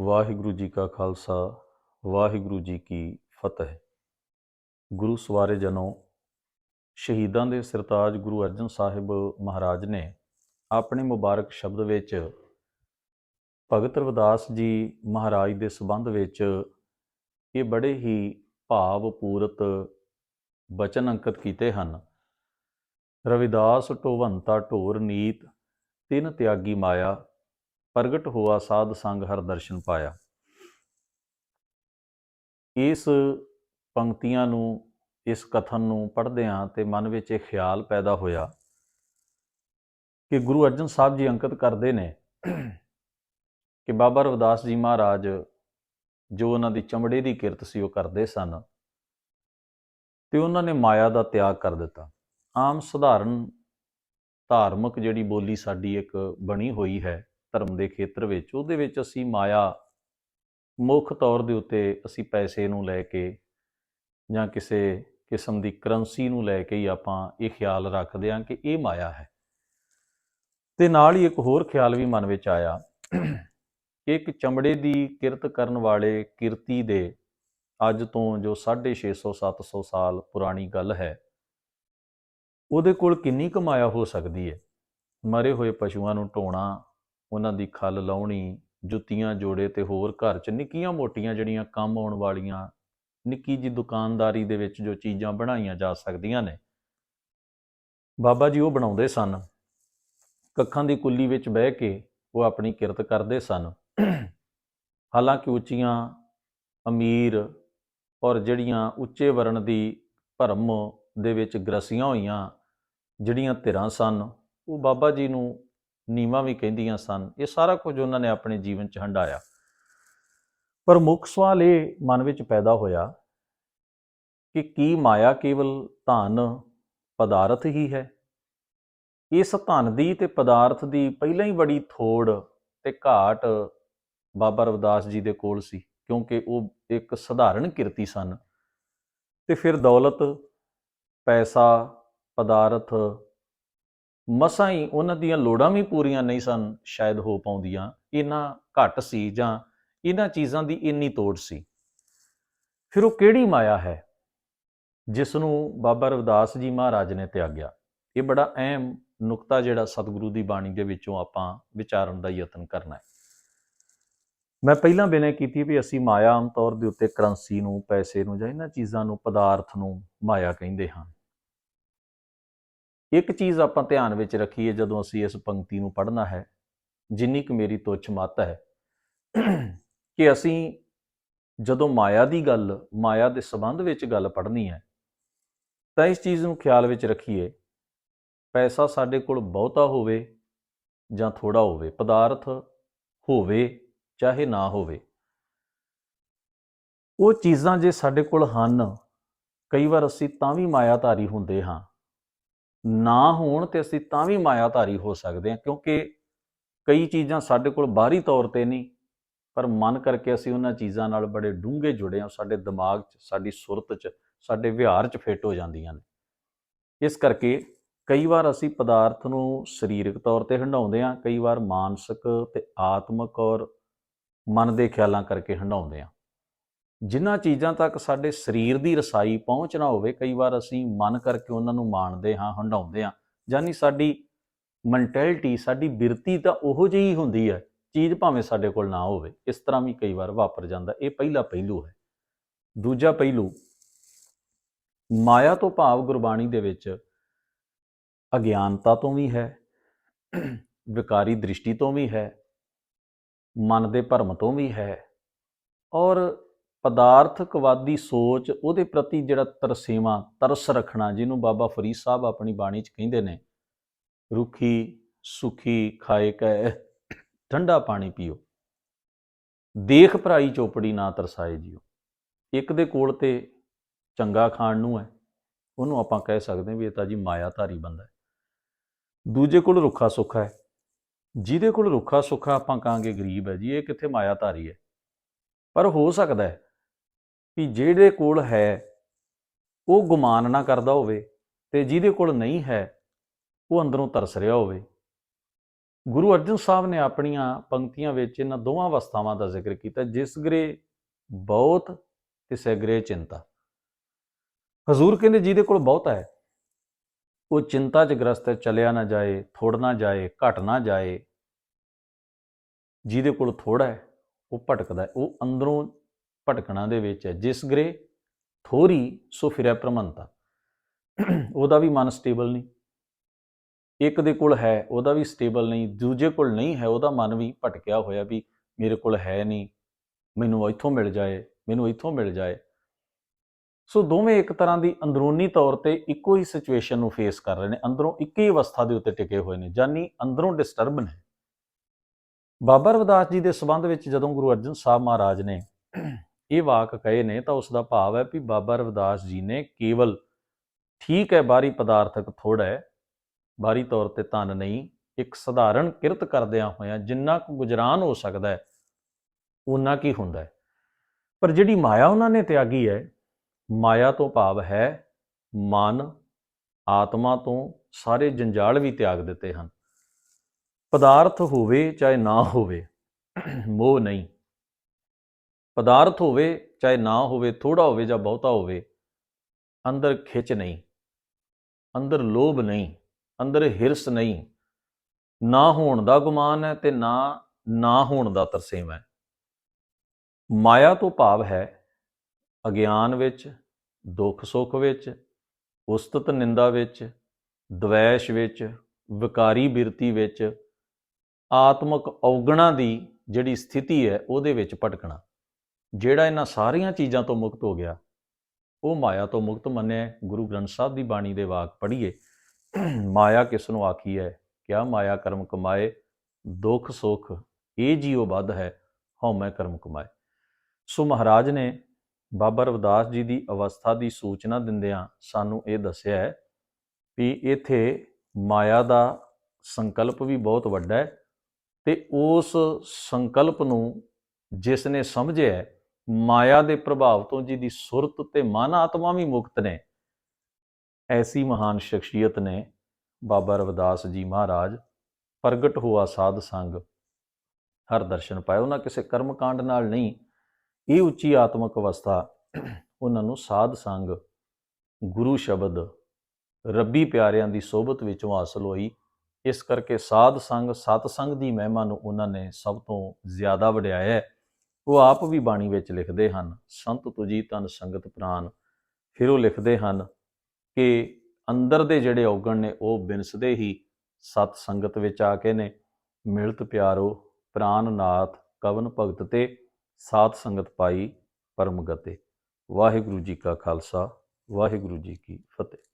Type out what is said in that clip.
ਵਾਹਿਗੁਰੂ ਜੀ ਕਾ ਖਾਲਸਾ, ਵਾਹਿਗੁਰੂ ਜੀ ਕੀ ਫਤਿਹ। ਗੁਰੂ ਸਵਾਰੇ ਜਨੋ ਸ਼ਹੀਦਾਂ ਦੇ ਸਰਤਾਜ ਗੁਰੂ ਅਰਜਨ ਸਾਹਿਬ ਮਹਾਰਾਜ ਨੇ ਆਪਣੇ ਮੁਬਾਰਕ ਸ਼ਬਦ ਵਿੱਚ ਭਗਤ ਰਵਿਦਾਸ ਜੀ ਮਹਾਰਾਜ ਦੇ ਸੰਬੰਧ ਵਿੱਚ ਇਹ ਬੜੇ ਹੀ ਭਾਵਪੂਰਤ ਬਚਨ ਅੰਕਿਤ ਕੀਤੇ ਹਨ। ਰਵਿਦਾਸ ਢੋਵੰਤਾ ਢੋਰ ਨੀਤ ਤਿੰਨ ਤਿਆਗੀ ਮਾਇਆ ਪ੍ਰਗਟ ਹੋਆ ਸਾਧ ਸੰਗ ਹਰ ਦਰਸ਼ਨ ਪਾਇਆ। ਇਸ ਪੰਕਤੀਆਂ ਨੂੰ, ਇਸ ਕਥਨ ਨੂੰ ਪੜ੍ਹਦਿਆਂ ਤੇ ਮਨ ਵਿੱਚ ਇਹ ਖਿਆਲ ਪੈਦਾ ਹੋਇਆ ਕਿ ਗੁਰੂ ਅਰਜਨ ਸਾਹਿਬ ਜੀ ਅੰਕਿਤ ਕਰਦੇ ਨੇ ਕਿ ਬਾਬਾ ਰਵਿਦਾਸ ਜੀ ਮਹਾਰਾਜ ਜੋ ਉਹਨਾਂ ਦੀ ਚਮੜੇ ਦੀ ਕਿਰਤ ਸੀ ਉਹ ਕਰਦੇ ਸਨ ਤੇ ਉਹਨਾਂ ਨੇ ਮਾਇਆ ਦਾ ਤਿਆਗ ਕਰ ਦਿੱਤਾ। ਆਮ ਸਧਾਰਨ ਧਾਰਮਿਕ ਜਿਹੜੀ ਬੋਲੀ ਸਾਡੀ ਇੱਕ ਬਣੀ ਹੋਈ ਹੈ ਧਰਮ ਦੇ ਖੇਤਰ ਵਿੱਚ, ਉਹਦੇ ਵਿੱਚ ਅਸੀਂ ਮਾਇਆ ਮੁੱਖ ਤੌਰ ਦੇ ਉੱਤੇ ਅਸੀਂ ਪੈਸੇ ਨੂੰ ਲੈ ਕੇ ਜਾਂ ਕਿਸੇ ਕਿਸਮ ਦੀ ਕਰੰਸੀ ਨੂੰ ਲੈ ਕੇ ਹੀ ਆਪਾਂ ਇਹ ਖਿਆਲ ਰੱਖਦੇ ਹਾਂ ਕਿ ਇਹ ਮਾਇਆ ਹੈ। ਤੇ ਨਾਲ ਹੀ ਇੱਕ ਹੋਰ ਖਿਆਲ ਵੀ ਮਨ ਵਿੱਚ ਆਇਆ ਕਿ ਇੱਕ ਚਮੜੇ ਦੀ ਕਿਰਤ ਕਰਨ ਵਾਲੇ ਕਿਰਤੀ ਦੇ ਅੱਜ ਤੋਂ ਜੋ 650 700 ਸਾਲ ਪੁਰਾਣੀ ਗੱਲ ਹੈ, ਉਹਦੇ ਕੋਲ ਕਿੰਨੀ ਕਮਾਇਆ ਹੋ ਸਕਦੀ ਹੈ? ਮਰੇ ਹੋਏ ਪਸ਼ੂਆਂ ਨੂੰ ਢੋਣਾ ਉਹਨਾਂ ਦੀ ਖੱਲ ਲਾਉਣੀ, ਜੁੱਤੀਆਂ ਜੋੜੇ ਤੇ ਹੋਰ ਘਰ 'ਚ ਨਿੱਕੀਆਂ ਮੋਟੀਆਂ ਜਿਹੜੀਆਂ ਕੰਮ ਆਉਣ ਵਾਲੀਆਂ, ਨਿੱਕੀ ਜੀ ਦੁਕਾਨਦਾਰੀ ਦੇ ਵਿੱਚ ਜੋ ਚੀਜ਼ਾਂ ਬਣਾਈਆਂ ਜਾ ਸਕਦੀਆਂ ਨੇ। ਬਾਬਾ ਜੀ ਉਹ ਬਣਾਉਂਦੇ ਸਨ। ਕੱਖਾਂ ਦੀ ਕੁੱਲੀ ਵਿੱਚ ਬਹਿ ਕੇ ਉਹ ਆਪਣੀ ਕਿਰਤ ਕਰਦੇ ਸਨ। ਹਾਲਾਂਕਿ ਉੱਚੀਆਂ ਅਮੀਰ ਔਰ ਜਿਹੜੀਆਂ ਉੱਚੇ ਵਰਣ ਦੀ ਭਰਮ ਦੇ ਵਿੱਚ ਗਰਸੀਆਂ ਹੋਈਆਂ, ਜਿਹੜੀਆਂ ਧਿਰਾਂ ਸਨ, ਉਹ ਬਾਬਾ ਜੀ ਨੂੰ ਨੀਵਾਂ ਵੀ ਕਹਿੰਦੀਆਂ ਸਨ। ਇਹ ਸਾਰਾ ਕੁਝ ਉਹਨਾਂ ਨੇ ਆਪਣੇ ਜੀਵਨ 'ਚ ਹੰਡਾਇਆ ਪਰ ਮੁੱਖ ਸਵਾਲ ਇਹ ਮਨ ਵਿੱਚ ਪੈਦਾ ਹੋਇਆ ਕਿ ਕੀ ਮਾਇਆ ਕੇਵਲ ਧਨ, ਪਦਾਰਥ ਹੀ ਹੈ? ਇਸ ਧਨ ਦੀ ਤੇ ਪਦਾਰਥ ਦੀ ਪਹਿਲਾਂ ਹੀ ਬੜੀ ਥੋੜ ਤੇ ਘਾਟ ਬਾਬਾ ਰਵਿਦਾਸ ਜੀ ਦੇ ਕੋਲ ਸੀ, ਕਿਉਂਕਿ ਉਹ ਇੱਕ ਸਧਾਰਨ ਕਿਰਤੀ ਸਨ। ਤੇ ਫਿਰ ਦੌਲਤ, ਪੈਸਾ, ਪਦਾਰਥ ਮਸਾਂ ਹੀ ਉਹਨਾਂ ਦੀਆਂ ਲੋੜਾਂ ਵੀ ਪੂਰੀਆਂ ਨਹੀਂ ਸਨ ਸ਼ਾਇਦ ਹੋ ਪਾਉਂਦੀਆਂ। ਇਹਨਾਂ ਘੱਟ ਸੀ ਜਾਂ ਇਹਨਾਂ ਚੀਜ਼ਾਂ ਦੀ ਇੰਨੀ ਤੋੜ ਸੀ। ਫਿਰ ਉਹ ਕਿਹੜੀ ਮਾਇਆ ਹੈ ਜਿਸ ਨੂੰ ਬਾਬਾ ਰਵਿਦਾਸ ਜੀ ਮਹਾਰਾਜ ਨੇ ਤਿਆਗਿਆ? ਇਹ ਬੜਾ ਅਹਿਮ ਨੁਕਤਾ ਜਿਹੜਾ ਸਤਿਗੁਰੂ ਦੀ ਬਾਣੀ ਦੇ ਵਿੱਚੋਂ ਆਪਾਂ ਵਿਚਾਰਨ ਦਾ ਯਤਨ ਕਰਨਾ ਹੈ। ਮੈਂ ਪਹਿਲਾਂ ਬੇਨਤੀ ਕੀਤੀ ਵੀ ਅਸੀਂ ਮਾਇਆ ਆਮ ਤੌਰ ਦੇ ਉੱਤੇ ਕਰੰਸੀ ਨੂੰ, ਪੈਸੇ ਨੂੰ ਜਾਂ ਇਹਨਾਂ ਚੀਜ਼ਾਂ ਨੂੰ, ਪਦਾਰਥ ਨੂੰ ਮਾਇਆ ਕਹਿੰਦੇ ਹਾਂ। ਇੱਕ ਚੀਜ਼ ਆਪਾਂ ਧਿਆਨ ਵਿੱਚ ਰੱਖੀਏ ਜਦੋਂ ਅਸੀਂ ਇਸ ਪੰਕਤੀ ਨੂੰ ਪੜ੍ਹਨਾ ਹੈ, ਜਿੰਨੀ ਕੁ ਮੇਰੀ ਤੁੱਛ ਮੱਤ ਹੈ, ਕਿ ਅਸੀਂ ਜਦੋਂ ਮਾਇਆ ਦੀ ਗੱਲ, ਮਾਇਆ ਦੇ ਸੰਬੰਧ ਵਿੱਚ ਗੱਲ ਪੜ੍ਹਨੀ ਹੈ, ਤਾਂ ਇਸ ਚੀਜ਼ ਨੂੰ ਖਿਆਲ ਵਿੱਚ ਰੱਖੀਏ, ਪੈਸਾ ਸਾਡੇ ਕੋਲ ਬਹੁਤਾ ਹੋਵੇ ਜਾਂ ਥੋੜਾ ਹੋਵੇ, ਪਦਾਰਥ ਹੋਵੇ ਚਾਹੇ ਨਾ ਹੋਵੇ, ਉਹ ਚੀਜ਼ਾਂ ਜੇ ਸਾਡੇ ਕੋਲ ਹਨ, ਕਈ ਵਾਰ ਅਸੀਂ ਤਾਂ ਵੀ ਮਾਇਆਧਾਰੀ ਹੁੰਦੇ ਹਾਂ ਨਾ ਹੋਣ ਤੇ ਅਸੀਂ ਤਾਂ ਵੀ ਮਾਇਆਧਾਰੀ ਹੋ ਸਕਦੇ ਹਾਂ, ਕਿਉਂਕਿ ਕਈ ਚੀਜ਼ਾਂ ਸਾਡੇ ਕੋਲ ਬਾਹਰੀ ਤੌਰ ਤੇ ਨਹੀਂ, ਪਰ ਮਨ ਕਰਕੇ ਅਸੀਂ ਉਹਨਾਂ ਚੀਜ਼ਾਂ ਨਾਲ ਬੜੇ ਡੂੰਘੇ ਜੁੜੇ ਹਾਂ, ਸਾਡੇ ਦਿਮਾਗ 'ਚ, ਸਾਡੀ ਸੁਰਤ 'ਚ, ਸਾਡੇ ਵਿਹਾਰ 'ਚ ਫਿੱਟ ਹੋ ਜਾਂਦੀਆਂ ਨੇ। ਇਸ ਕਰਕੇ ਕਈ ਵਾਰ ਅਸੀਂ ਪਦਾਰਥ ਨੂੰ ਸਰੀਰਕ ਤੌਰ ਤੇ ਹੰਡਾਉਂਦੇ ਹਾਂ, ਕਈ ਵਾਰ ਮਾਨਸਿਕ ਤੇ ਆਤਮਿਕ ਔਰ ਮਨ ਦੇ ਖਿਆਲਾਂ ਕਰਕੇ ਹੰਡਾਉਂਦੇ ਹਾਂ। ਜਿਨ੍ਹਾਂ ਚੀਜ਼ਾਂ ਤੱਕ ਸਾਡੇ ਸਰੀਰ ਦੀ ਰਸਾਈ ਪਹੁੰਚ ਨਾ ਹੋਵੇ, ਕਈ ਵਾਰ ਅਸੀਂ ਮਨ ਕਰਕੇ ਉਹਨਾਂ ਨੂੰ ਮਾਣਦੇ ਹਾਂ ਹੰਡਾਉਂਦੇ ਹਾਂ, ਯਾਨੀ ਸਾਡੀ ਮੈਂਟੈਲਿਟੀ ਸਾਡੀ ਬਿਰਤੀ ਤਾਂ ਉਹੋ ਜਿਹੀ ਹੁੰਦੀ ਹੈ, ਚੀਜ਼ ਭਾਵੇਂ ਸਾਡੇ ਕੋਲ ਨਾ ਹੋਵੇ, ਇਸ ਤਰ੍ਹਾਂ ਵੀ ਕਈ ਵਾਰ ਵਾਪਰ ਜਾਂਦਾ, ਇਹ ਪਹਿਲਾ ਪਹਿਲੂ ਹੈ। ਦੂਜਾ ਪਹਿਲੂ, ਮਾਇਆ ਤੋਂ ਭਾਵ ਗੁਰਬਾਣੀ ਦੇ ਵਿੱਚ ਅਗਿਆਨਤਾ ਤੋਂ ਵੀ ਹੈ, ਵਿਕਾਰੀ ਦ੍ਰਿਸ਼ਟੀ ਤੋਂ ਵੀ ਹੈ, ਮਨ ਦੇ ਭਰਮ ਤੋਂ ਵੀ ਹੈ, ਔਰ ਪਦਾਰਥਕਵਾਦੀ ਸੋਚ ਉਹਦੇ ਪ੍ਰਤੀ ਜਿਹੜਾ ਤਰਸੇਵਾ, ਤਰਸ ਰੱਖਣਾ ਜਿਹਨੂੰ ਬਾਬਾ ਫਰੀਦ ਸਾਹਿਬ ਆਪਣੀ ਬਾਣੀ 'ਚ ਕਹਿੰਦੇ ਨੇ, ਰੁਖੀ, ਸੁਖੀ, ਖਾਏ ਕੈ, ਠੰਡਾ ਪਾਣੀ ਪੀਓ। ਦੇਖ ਭਰਾਈ ਚੋਪੜੀ ਨਾ ਤਰਸਾਏ ਜਿਓ। ਇੱਕ ਦੇ ਕੋਲ ਤੇ ਚੰਗਾ ਖਾਣ ਨੂੰ ਹੈ, ਉਹਨੂੰ ਆਪਾਂ ਕਹਿ ਸਕਦੇ ਹਾਂ ਵੀ ਇਹ ਤਾਂ ਜੀ ਮਾਇਆਧਾਰੀ ਬੰਦਾ ਹੈ। ਦੂਜੇ ਕੋਲ ਰੁੱਖਾ ਸੁੱਖਾ ਹੈ, ਜਿਹਦੇ ਕੋਲ ਰੁੱਖਾ ਸੁੱਖਾ ਆਪਾਂ ਕਹਾਂਗੇ ਗਰੀਬ ਹੈ ਜੀ, ਇਹ ਕਿੱਥੇ ਮਾਇਆਧਾਰੀ ਹੈ? ਪਰ ਹੋ ਸਕਦਾ ਹੈ ਵੀ ਜਿਹੜੇ ਕੋਲ ਹੈ, ਉਹ ਗੁਮਾਨ ਨਾ ਕਰਦਾ ਹੋਵੇ ਤੇ ਜਿਹਦੇ ਕੋਲ ਨਹੀਂ ਹੈ, ਉਹ ਅੰਦਰੋਂ ਤਰਸ ਰਿਹਾ ਹੋਵੇ। ਗੁਰੂ ਅਰਜਨ ਸਾਹਿਬ ਨੇ ਆਪਣੀਆਂ ਪੰਕਤੀਆਂ ਵਿੱਚ ਇਹਨਾਂ ਦੋਵਾਂ ਅਵਸਥਾਵਾਂ ਦਾ ਜ਼ਿਕਰ ਕੀਤਾ, ਜਿਸ ਗਰੇ ਬਹੁਤ ਤੇ ਸਗਰੇ ਚਿੰਤਾ। ਹਜ਼ੂਰ ਕਹਿੰਦੇ ਜਿਹਦੇ ਕੋਲ ਬਹੁਤ ਹੈ, ਉਹ ਚਿੰਤਾ 'ਚ ਗ੍ਰਸਤ ਹੈ, ਚਲਿਆ ਨਾ ਜਾਏ ਥੋੜ ਨਾ ਜਾਏ, ਘਟ ਨਾ ਜਾਏ। ਜਿਹਦੇ ਕੋਲ ਥੋੜਾ ਹੈ, ਉਹ ਭਟਕਦਾ ਉਹ ਅੰਦਰੋਂ ਭਟਕਣਾ ਦੇ ਵਿੱਚ ਹੈ। ਜਿਸ ਗਰੇ ਥੋਰੀ ਸੋ ਫਿਰੈ ਪ੍ਰਮੰਤਾ ਉਹਦਾ ਵੀ ਮਨ ਸਟੇਬਲ ਨਹੀਂ। ਇੱਕ ਦੇ ਕੋਲ ਹੈ, ਉਹਦਾ ਵੀ ਸਟੇਬਲ ਨਹੀਂ। ਦੂਜੇ ਕੋਲ ਨਹੀਂ ਹੈ, ਉਹਦਾ ਮਨ ਵੀ ਭਟਕਿਆ ਹੋਇਆ ਵੀ ਮੇਰੇ ਕੋਲ ਹੈ ਨਹੀਂ। ਮੈਨੂੰ ਇੱਥੋਂ ਮਿਲ ਜਾਏ, ਮੈਨੂੰ ਇੱਥੋਂ ਮਿਲ ਜਾਏ। ਸੋ ਦੋਵੇਂ ਇੱਕ ਤਰ੍ਹਾਂ ਦੀ ਅੰਦਰੂਨੀ ਤੌਰ ਤੇ ਇੱਕੋ ਹੀ ਸਿਚੁਏਸ਼ਨ ਨੂੰ ਫੇਸ ਕਰ ਰਹੇ ਨੇ। ਅੰਦਰੋਂ ਇੱਕ ਹੀ ਅਵਸਥਾ ਦੇ ਉੱਤੇ ਟਿਕੇ ਹੋਏ ਨੇ, ਜਾਨੀ ਅੰਦਰੋਂ ਡਿਸਟਰਬ ਨੇ। ਬਾਬਾ ਰਵਿਦਾਸ ਜੀ ਦੇ ਸਬੰਧ ਵਿੱਚ ਜਦੋਂ ਗੁਰੂ ਅਰਜਨ ਸਾਹਿਬ ਮਹਾਰਾਜ ਨੇ ਇਹ ਵਾਕ ਕਹੇ ਨੇ ਤਾਂ ਉਸ ਦਾ ਭਾਵ ਹੈ ਵੀ ਬਾਬਾ ਰਵਿਦਾਸ ਜੀ ਨੇ ਕੇਵਲ ਠੀਕ ਹੈ, ਬਾਹਰੀ ਪਦਾਰਥਕ ਥੋੜਾ ਹੈ, ਬਾਹਰੀ ਤੌਰ ਤੇ ਧਨ ਨਹੀਂ, ਇੱਕ ਸਧਾਰਨ ਕਿਰਤ ਕਰਦਿਆਂ ਹੋਇਆਂ ਜਿੰਨਾ ਕੁ ਗੁਜਰਾਨ ਹੋ ਸਕਦਾ ਹੈ ਉਨਾ ਕੀ ਹੁੰਦਾ ਹੈ। ਪਰ ਜਿਹੜੀ ਮਾਇਆ ਉਹਨਾਂ ਨੇ ਤਿਆਗੀ ਹੈ, ਮਾਇਆ ਤੋਂ ਭਾਵ ਹੈ ਮਨ, ਆਤਮਾ ਤੋਂ ਸਾਰੇ ਜੰਜਾਲ ਵੀ ਤਿਆਗ ਦਿੱਤੇ ਹਨ। ਪਦਾਰਥ ਹੋਵੇ ਚਾਹੇ ਨਾ ਹੋਵੇ, ਮੋਹ ਨਹੀਂ। ਪਦਾਰਥ ਹੋਵੇ, ਚਾਹੇ ਨਾ ਹੋਵੇ ਥੋੜਾ ਹੋਵੇ ਜਾਂ ਬਹੁਤਾ ਹੋਵੇ, ਅੰਦਰ ਖਿੱਚ ਨਹੀਂ, ਅੰਦਰ ਲੋਭ ਨਹੀਂ, ਅੰਦਰ ਹਿਰਸ ਨਹੀਂ, ਨਾ ਹੋਣ ਦਾ ਗੁਮਾਨ ਹੈ ਤੇ ਨਾ ਨਾ ਹੋਣ ਦਾ ਤਰਸੇਮ ਹੈ। ਮਾਇਆ ਤੋਂ ਭਾਵ ਹੈ ਅਗਿਆਨ ਵਿੱਚ, ਦੁੱਖ ਸੁੱਖ ਵਿੱਚ, ਉਸਤਤ ਨਿੰਦਾ ਵਿੱਚ, ਦਵੈਸ਼ ਵਿੱਚ, ਵਿਕਾਰੀ ਬਿਰਤੀ ਵਿੱਚ, ਆਤਮਕ ਔਗਣਾ ਦੀ ਜਿਹੜੀ ਸਥਿਤੀ ਹੈ ਉਹਦੇ ਵਿੱਚ ਭਟਕਣਾ। ਜਿਹੜਾ ਇਹਨਾਂ ਸਾਰੀਆਂ ਚੀਜ਼ਾਂ ਤੋਂ ਮੁਕਤ ਹੋ ਗਿਆ, ਉਹ ਮਾਇਆ ਤੋਂ ਮੁਕਤ ਮੰਨਿਆ ਗੁਰੂ ਗ੍ਰੰਥ ਸਾਹਿਬ ਦੀ ਬਾਣੀ ਦੇ ਵਾਕ ਪੜ੍ਹੀਏ। ਮਾਇਆ ਕਿਸ ਨੂੰ ਆਖੀ ਹੈ? ਕਿਆ ਮਾਇਆ ਕਰਮ ਕਮਾਏ? ਦੁੱਖ ਸੁੱਖ, ਇਹ ਜੀਉ ਵੱਧ ਹੈ ਹਉਮੈ ਕਰਮ ਕਮਾਏ। ਸੋ ਮਹਾਰਾਜ ਨੇ ਬਾਬਾ ਰਵਿਦਾਸ ਜੀ ਦੀ ਅਵਸਥਾ ਦੀ ਸੂਚਨਾ ਦਿੰਦਿਆਂ ਸਾਨੂੰ ਇਹ ਦੱਸਿਆ ਹੈ ਵੀ ਇੱਥੇ ਮਾਇਆ ਦਾ ਸੰਕਲਪ ਵੀ ਬਹੁਤ ਵੱਡਾ ਹੈ ਤੇ ਉਸ ਸੰਕਲਪ ਨੂੰ ਜਿਸ ਨੇ ਸਮਝਿਆ ਮਾਇਆ ਦੇ ਪ੍ਰਭਾਵ ਤੋਂ ਜਿਹਦੀ ਸੁਰਤ ਤੇ ਮਨ ਆਤਮਾ ਵੀ ਮੁਕਤ ਨੇ। ਐਸੀ ਮਹਾਨ ਸ਼ਖਸੀਅਤ ਨੇ ਬਾਬਾ ਰਵਿਦਾਸ ਜੀ ਮਹਾਰਾਜ, ਪ੍ਰਗਟ ਹੋਆ ਸਾਧ ਸੰਗ। ਹਰ ਦਰਸ਼ਨ ਪਾਇਆ ਉਹਨਾਂ ਕਿਸੇ ਕਰਮ ਕਾਂਡ ਨਾਲ ਨਹੀਂ। ਇਹ ਉੱਚੀ ਆਤਮਿਕ ਅਵਸਥਾ ਉਹਨਾਂ ਨੂੰ ਸਾਧ ਸੰਗ, ਗੁਰੂ ਸ਼ਬਦ, ਰੱਬੀ ਪਿਆਰਿਆਂ ਦੀ ਸੋਭਤ ਵਿੱਚੋਂ ਹਾਸਲ ਹੋਈ। ਇਸ ਕਰਕੇ ਸਾਧ ਸੰਗ ਸਤ ਸੰਗ ਦੀ ਮਹਿਮਾ ਨੂੰ ਉਹਨਾਂ ਨੇ ਸਭ ਤੋਂ ਜ਼ਿਆਦਾ ਵਡਿਆਇਆ ਉਹ ਆਪ ਵੀ ਬਾਣੀ ਵਿੱਚ ਲਿਖਦੇ ਹਨ, ਸੰਤ ਤੁਜੀ ਤਨ ਸੰਗਤ ਪ੍ਰਾਨ। ਫਿਰ ਉਹ ਲਿਖਦੇ ਹਨ ਕਿ ਅੰਦਰ ਦੇ ਜਿਹੜੇ ਔਗਣ ਨੇ, ਉਹ ਬਿਨਸਦੇ ਹੀ ਸਤ ਸੰਗਤ ਵਿੱਚ ਆ ਕੇ ਨੇ, ਮਿਲਤ ਪਿਆਰੋ ਪ੍ਰਾਨ ਨਾਥ ਕਵਨ ਭਗਤ ਤੇ ਸਾਤ ਸੰਗਤ ਪਾਈ ਪਰਮ ਗਤੇ। ਵਾਹਿਗੁਰੂ ਜੀ ਕਾ ਖਾਲਸਾ, ਵਾਹਿਗੁਰੂ ਜੀ ਕੀ ਫਤਿਹ।